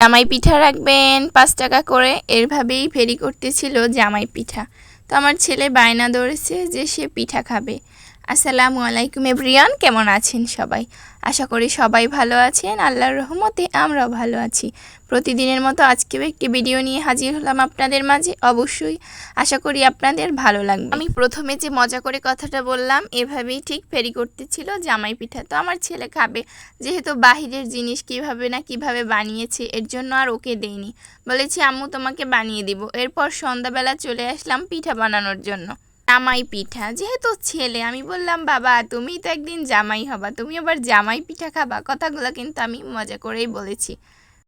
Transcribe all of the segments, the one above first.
জামাই পিঠা রাখবেন পাঁচ টাকা করে। এরভাবেই ফেরি করতেছিল জামাই পিঠা। তো আমার ছেলে বায়না ধরেছে যে সে পিঠা খাবে। আসসালামু আলাইকুম এভরিয়ান, কেমন আছেন সবাই? আশা করি সবাই ভালো আছেন, আল্লাহর রহমতে আমরাও ভালো আছি। প্রতিদিনের মতো আজকেও একটি ভিডিও নিয়ে হাজির হলাম আপনাদের মাঝে, অবশ্যই আশা করি আপনাদের ভালো লাগবে। আমি প্রথমে যে মজা করে কথাটা বললাম, এভাবেই ঠিক ফেরি করতেছিল জামাই পিঠা। তো আমার ছেলে খাবে, যেহেতু বাহিরের জিনিস কীভাবে না কীভাবে বানিয়েছে, এর জন্য আর ওকে দেইনি। বলেছি, আম্মু, তোমাকে বানিয়ে দিব। এরপর সন্ধ্যাবেলা চলে আসলাম পিঠা বানানোর জন্য। জামাই পিঠা। যেহেতু ছেলে, আমি বললাম, বাবা তুমি তো একদিন জামাই হবা, তুমি আবার জামাই পিঠা খাবা। কথাগুলো কিন্তু আমি মজা করেই বলেছি।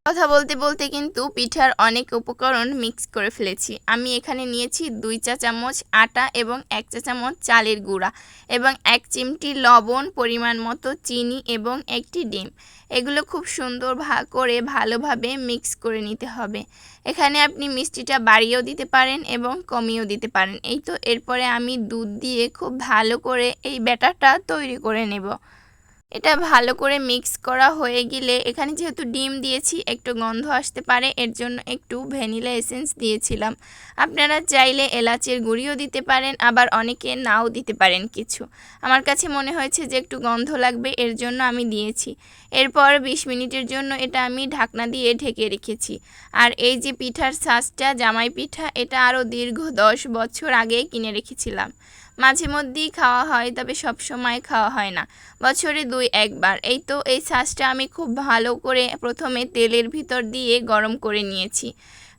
কথা বলতে বলতে কিন্তু পিঠার অনেক উপকরণ মিক্স করে ফেলেছি। আমি এখানে নিয়েছি দুই চা চামচ আটা এবং এক চা চামচ চালের গুঁড়া এবং এক চিমটি লবণ পরিমাণ মতো চিনি এবং একটি ডিম। এগুলো খুব সুন্দর ভা করে ভালোভাবে মিক্স করে নিতে হবে। এখানে আপনি মিষ্টিটা বাড়িয়েও দিতে পারেন এবং কমিয়েও দিতে পারেন। এই তো, এরপরে আমি দুধ দিয়ে খুব ভালো করে এই ব্যাটারটা তৈরি করে নেব। এটা ভালো করে মিক্স করা হয়ে গেলে এখানে যেহেতু ডিম দিয়েছি, একটু গন্ধ আসতে পারে, এর জন্য একটু ভ্যানিলা এসেন্স দিয়েছিলাম। আপনারা চাইলে এলাচের গুঁড়িও দিতে পারেন, আবার অনেকে নাও দিতে পারেন কিছু। আমার কাছে মনে হয়েছে যে একটু গন্ধ লাগবে, এর জন্য আমি দিয়েছি। এরপর বিশ মিনিটের জন্য এটা আমি ঢাকনা দিয়ে ঢেকে রেখেছি। আর এই যে পিঠার সাজটা, জামাই পিঠা, এটা আরও দীর্ঘ দশ বছর আগে কিনে রেখেছিলাম। মাঝে মধ্যেই খাওয়া হয়, তবে সব সময় খাওয়া হয় না। বছরে দুই একবার। এই তো এই শাঁসটা আমি খুব ভালো করে প্রথমে তেলের ভিতর দিয়ে গরম করে নিয়েছি।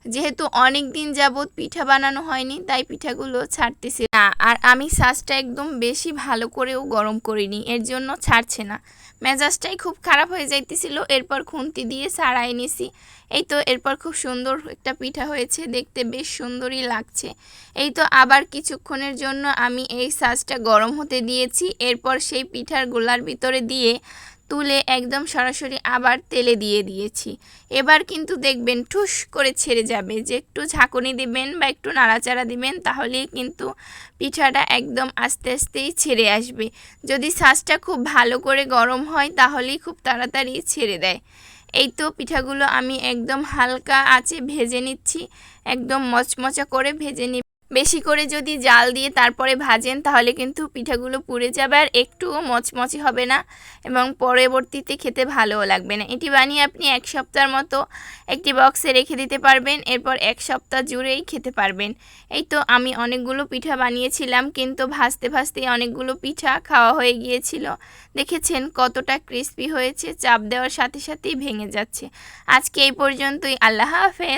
যেহেতু অনেক দিন যাবৎ পিঠা বানানো হয়নি, তাই পিঠাগুলো ছাড়তেছে না। আর আমি শাঁসটা একদম বেশি ভালো করেও গরম করিনি, এর জন্য ছাড়ছে না। মেজাজটাই খুব খারাপ হয়ে যাইতেছিল, এরপর খুন্তি দিয়ে সারাই নিছি। এই তো এরপর খুব সুন্দর একটা পিঠা হয়েছে, দেখতে বেশ সুন্দরই লাগছে। এই তো আবার কিছুক্ষণের জন্য আমি এই সাজটা গরম হতে দিয়েছি, এরপর সেই পিঠার গোলার ভিতরে দিয়ে তুলে একদম সরাসরি আবার তেলে দিয়ে দিয়েছি। এবার কিন্তু দেখবেন ঠুস করে ছেড়ে যাবে। যে একটু ঝাঁকুনি দিবেন বা একটু নাড়াচাড়া দিবেন, তাহলেই কিন্তু পিঠাটা একদম আস্তে আস্তেই ছেড়ে আসবে। যদি শ্বাসটা খুব ভালো করে গরম হয়, তাহলেই খুব তাড়াতাড়ি ছেড়ে দেয়। এই তো পিঠাগুলো আমি একদম হালকা আছে ভেজে নিচ্ছি। একদম মচমচা করে ভেজে নি বেশি করে যদি জাল দিয়ে তারপরে ভাজেন, তাহলে কিন্তু পিঠাগুলো পুড়ে যাবে আর একটুও মচমচে হবে না এবং পরবর্তীতে খেতে ভালোও লাগবে না। এটি বানিয়ে আপনি এক সপ্তাহের মতো একটি বক্সে রেখে দিতে পারবেন, এরপর এক সপ্তাহ জুড়েই খেতে পারবেন। এই তো আমি অনেকগুলো পিঠা বানিয়েছিলাম, কিন্তু ভাজতে ভাজতে অনেকগুলো পিঠা খাওয়া হয়ে গিয়েছিল। দেখেছেন কতটা ক্রিস্পি হয়েছে, চাপ দেওয়ার সাথে সাথেই ভেঙে যাচ্ছে। আজকে এই পর্যন্তই, আল্লাহ হাফেজ।